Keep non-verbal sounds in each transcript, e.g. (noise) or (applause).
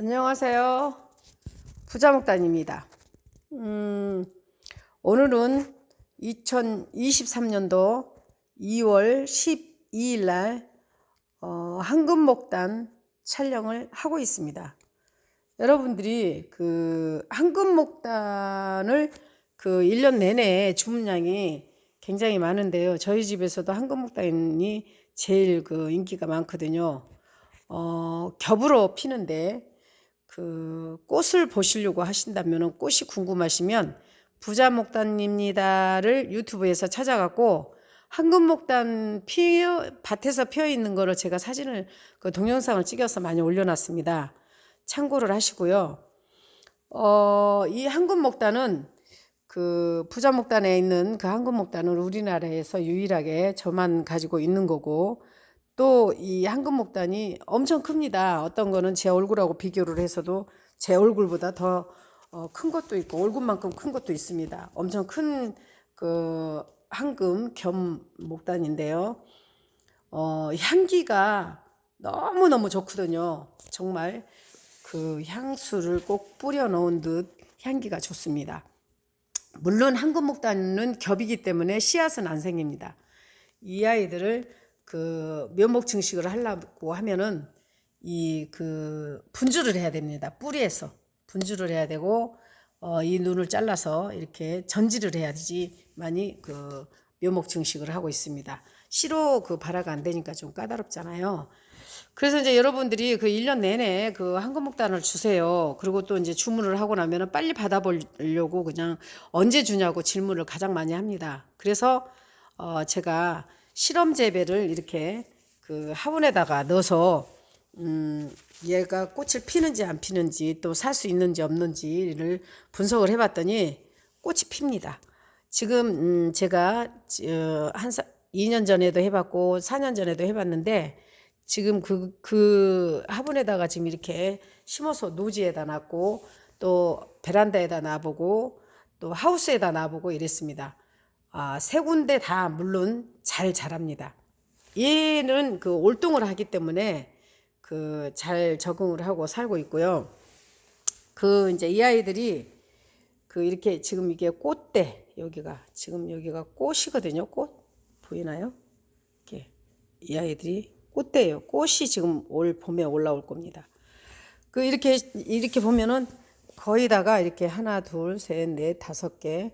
안녕하세요. 부자목단입니다. 음, 오늘은 2023년도 2월 12일 날 어, 황금목단 촬영을 하고 있습니다. 여러분들이 그 황금목단을 그 1년 내내 주문량이 굉장히 많은데요. 저희 집에서도 황금목단이 제일 그 인기가 많거든요. 어, 겹으로 피는데 그 꽃을 보시려고 하신다면 꽃이 궁금하시면 부자 목단입니다를 유튜브에서 찾아갖고 황금 목단 피어 밭에서 피어 있는 거를 제가 사진을 그 동영상을 찍어서 많이 올려놨습니다. 참고를 하시고요. 어, 이 황금 목단은 그 부자 목단에 있는 그 황금 목단은 우리나라에서 유일하게 저만 가지고 있는 거고 또이 황금목단이 엄청 큽니다. 어떤 거는 제 얼굴하고 비교를 해서도 제 얼굴보다 더 큰 것도 있고 얼굴만큼 큰 것도 있습니다. 엄청 큰그 황금 겸 목단인데요. 어, 향기가 너무너무 좋거든요. 정말 그 향수를 꼭 뿌려 놓은 듯 향기가 좋습니다. 물론 황금목단은 겹이기 때문에 씨앗은 안 생깁니다. 이 아이들을 그 면목 증식을 하려고 하면은 이 그 분주를 해야 됩니다. 뿌리에서 분주를 해야 되고 어, 이 눈을 잘라서 이렇게 전지를 해야지만이 그 묘목 증식을 하고 있습니다. 시로 그 발화가 안 되니까 좀 까다롭잖아요. 그래서 이제 여러분들이 그 1년 내내 그 황금목단을 주세요. 그리고 또 이제 주문을 하고 나면은 빨리 받아보려고 그냥 언제 주냐고 질문을 가장 많이 합니다. 그래서 어 제가 실험 재배를 이렇게 그 화분에다가 넣어서 음 얘가 꽃을 피는지 안 피는지 또 살 수 있는지 없는지를 분석을 해봤더니 꽃이 핍니다. 지금 음 제가 어, 한 2년 전에도 해봤고 4년 전에도 해봤는데 지금 그, 그 화분에다가 지금 이렇게 심어서 노지에다 놨고 또 베란다에다 놔보고 또 하우스에다 놔보고 이랬습니다. 아, 세 군데 다 물론 잘 자랍니다. 얘는 그 올동을 하기 때문에 그 잘 적응을 하고 살고 있고요. 그 이제 이 아이들이 그 이렇게 지금 이게 꽃대 여기가 지금 여기가 꽃이거든요. 꽃 보이나요? 이렇게 이 아이들이 꽃대예요. 꽃이 지금 올 봄에 올라올 겁니다. 그 이렇게 이렇게 보면은 거의다가 이렇게 하나, 둘, 셋, 넷, 다섯 개,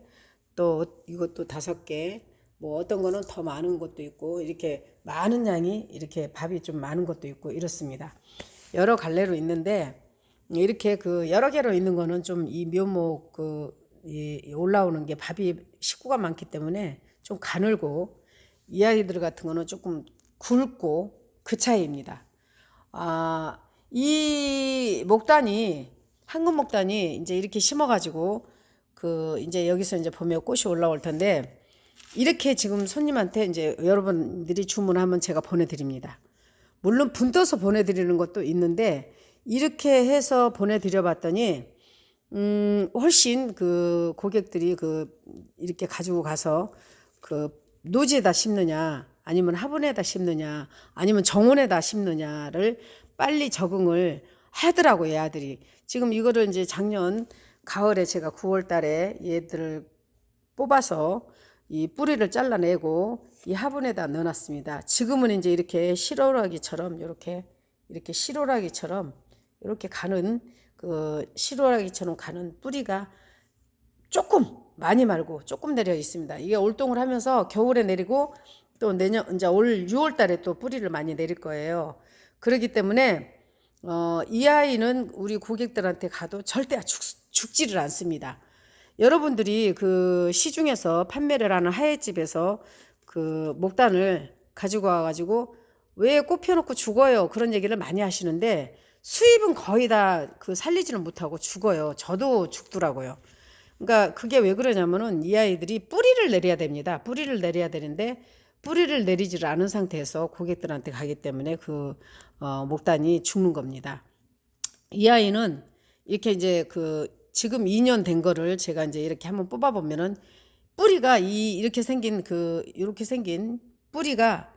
또 이것도 다섯 개, 뭐 어떤 거는 더 많은 것도 있고 이렇게 많은 양이 이렇게 밥이 좀 많은 것도 있고 이렇습니다. 여러 갈래로 있는데 이렇게 그 여러 개로 있는 거는 좀 이 묘목 그 이 올라오는 게 밥이 식구가 많기 때문에 좀 가늘고 이 아이들 같은 거는 조금 굵고 그 차이입니다. 아, 이 목단이 황금 목단이 이제 이렇게 심어 가지고 그 이제 여기서 이제 봄에 꽃이 올라올 텐데 이렇게 지금 손님한테 이제 여러분들이 주문하면 제가 보내드립니다. 물론 분 떠서 보내드리는 것도 있는데 이렇게 해서 보내드려 봤더니 음 훨씬 그 고객들이 그 이렇게 가지고 가서 그 노지에다 심느냐 아니면 화분에다 심느냐 아니면 정원에다 심느냐를 빨리 적응을 하더라고요 얘들이 지금 이거를 이제 작년 가을에 제가 9월 달에 얘들을 뽑아서 이 뿌리를 잘라내고 이 화분에다 넣어놨습니다 지금은 이제 이렇게 시로라기처럼 이렇게 이렇게 시로라기처럼 이렇게 가는 그 시로라기처럼 가는 뿌리가 조금 많이 말고 조금 내려 있습니다. 이게 올동을 하면서 겨울에 내리고 또 내년 이제 올 6월 달에 또 뿌리를 많이 내릴 거예요. 그렇기 때문에 어, 이 아이는 우리 고객들한테 가도 절대 죽, 죽지를 않습니다. 여러분들이 그 시중에서 판매를 하는 하예집에서 그 목단을 가지고 와가지고 왜꽃 펴놓고 죽어요 그런 얘기를 많이 하시는데 수입은 거의 다 그 살리지는 못하고 죽어요. 저도 죽더라고요. 그러니까 그게 왜 그러냐면은 이 아이들이 뿌리를 내려야 됩니다. 뿌리를 내려야 되는데 뿌리를 내리지를 않은 상태에서 고객들한테 가기 때문에 그 어, 목단이 죽는 겁니다. 이 아이는 이렇게 이제 그 지금 2년 된 거를 제가 이제 이렇게 한번 뽑아 보면은 뿌리가 이 이렇게 생긴 그 이렇게 생긴 뿌리가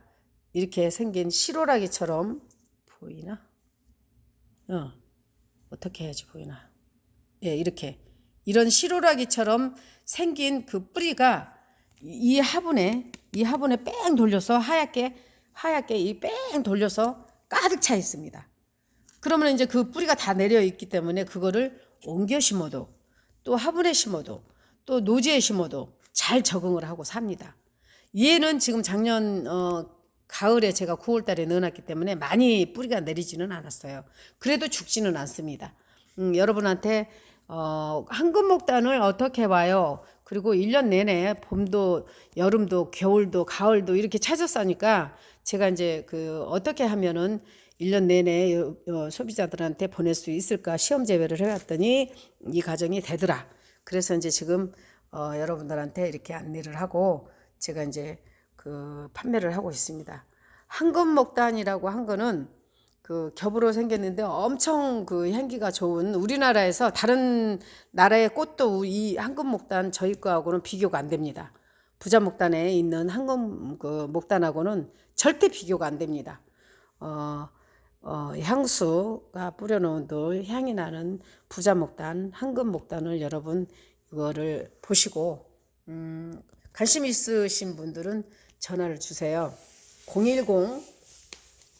이렇게 생긴 시로라기처럼 보이나? 어. 어떻게 해야지 보이나? 예, 이렇게 이런 시로라기처럼 생긴 그 뿌리가 이이 화분에 이 화분에 뺑 돌려서 하얗게 하얗게 이 뺑 돌려서 가득 차 있습니다. 그러면 이제 그 뿌리가 다 내려 있기 때문에 그거를 옮겨 심어도 또 화분에 심어도 또 노지에 심어도 잘 적응을 하고 삽니다. 얘는 지금 작년 어, 가을에 제가 9월 달에 넣어놨기 때문에 많이 뿌리가 내리지는 않았어요. 그래도 죽지는 않습니다. 음, 여러분한테 어, 황금목단을 어떻게 봐요? 그리고 1년 내내 봄도 여름도 겨울도 가을도 이렇게 찾았으니까 제가 이제 그 어떻게 하면은 1년 내내 소비자들한테 보낼 수 있을까 시험 재배를 해왔더니 이 과정이 되더라. 그래서 이제 지금 어, 여러분들한테 이렇게 안내를 하고 제가 이제 그 판매를 하고 있습니다. 황금목단이라고 한 거는 그 겹으로 생겼는데 엄청 그 향기가 좋은 우리나라에서 다른 나라의 꽃도 이 황금목단 저희 거하고는 비교가 안 됩니다. 부자 목단에 있는 황금 그 목단하고는 절대 비교가 안 됩니다. 어, 어, 향수가 뿌려놓은 또 향이 나는 부자 목단, 황금 목단을 여러분 이거를 보시고 음, 관심 있으신 분들은 전화를 주세요. 010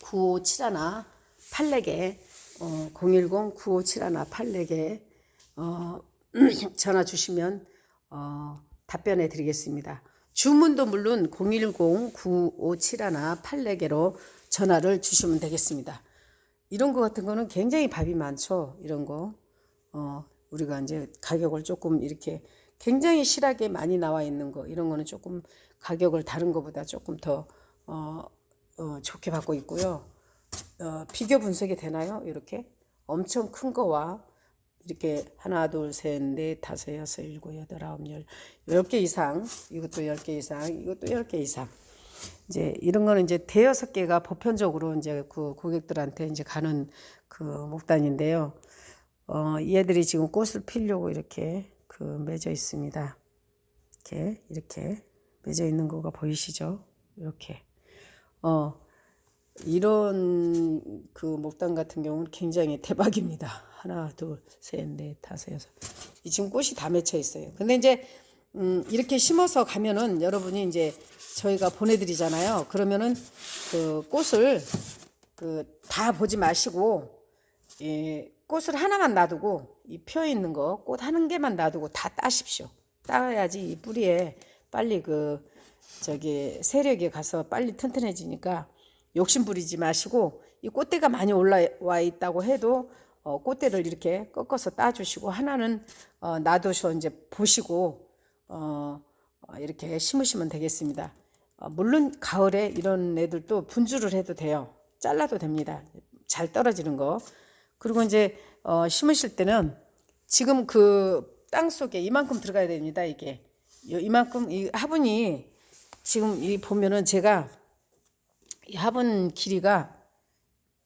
9571 84개 어, 010 9571 84개 어, (clears throat) 전화 주시면 어, 답변해 드리겠습니다. 주문도 물론 010 9571 84개로 전화를 주시면 되겠습니다. 이런 거 같은 거는 굉장히 밥이 많죠. 이런 거. 어, 우리가 이제 가격을 조금 이렇게 굉장히 실하게 많이 나와 있는 거 이런 거는 조금 가격을 다른 거보다 조금 더 어, 어, 좋게 받고 있고요. 어, 비교 분석이 되나요? 이렇게 엄청 큰 거와 이렇게 하나 둘셋넷 다섯 여섯 일곱 여덟 아홉 열열 개 이상 이것도 열 개 이상 이것도 열 개 이상 이제 이런 거는 이제 대여섯 개가 보편적으로 이제 그 고객들한테 이제 가는 그 목단인데요. 어, 얘들이 지금 꽃을 피려고 이렇게 그 맺어 있습니다. 이렇게 이렇게 맺어 있는 거가 보이시죠? 이렇게 어 이런 그 목단 같은 경우는 굉장히 대박입니다. 하나, 둘, 셋, 넷, 다섯, 여섯. 이 지금 꽃이 다 맺혀 있어요. 근데 이제 음, 이렇게 심어서 가면은 여러분이 이제 저희가 보내드리잖아요. 그러면은 그 꽃을 그 다 보지 마시고 예, 꽃을 하나만 놔두고 이펴 있는 거 꽃 한 개만 놔두고 다 따십시오. 따야지 이 뿌리에 빨리 그 저기 세력이 가서 빨리 튼튼해지니까 욕심 부리지 마시고 이 꽃대가 많이 올라와 있다고 해도 어, 꽃대를 이렇게 꺾어서 따주시고 하나는 어, 놔두셔 이제 보시고 어, 어, 이렇게 심으시면 되겠습니다. 어, 물론 가을에 이런 애들도 분주를 해도 돼요. 잘라도 됩니다. 잘 떨어지는 거. 그리고 이제 어, 심으실 때는 지금 그 땅 속에 이만큼 들어가야 됩니다. 이게 요- 이만큼 이 화분이 지금 이 보면은 제가 이 화분 길이가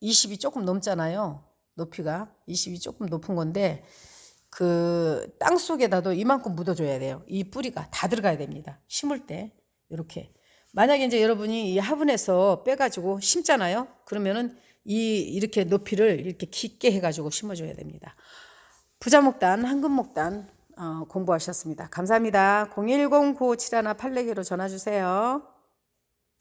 20이 조금 넘잖아요. 높이가 20이 조금 높은 건데 그 땅 속에다도 이만큼 묻어줘야 돼요. 이 뿌리가 다 들어가야 됩니다. 심을 때 이렇게 만약에 이제 여러분이 이 화분에서 빼가지고 심잖아요. 그러면은 이 이렇게 높이를 이렇게 깊게 해가지고 심어줘야 됩니다. 부자목단, 황금목단 어, 공부하셨습니다. 감사합니다. 010-9571-84개로 전화 주세요.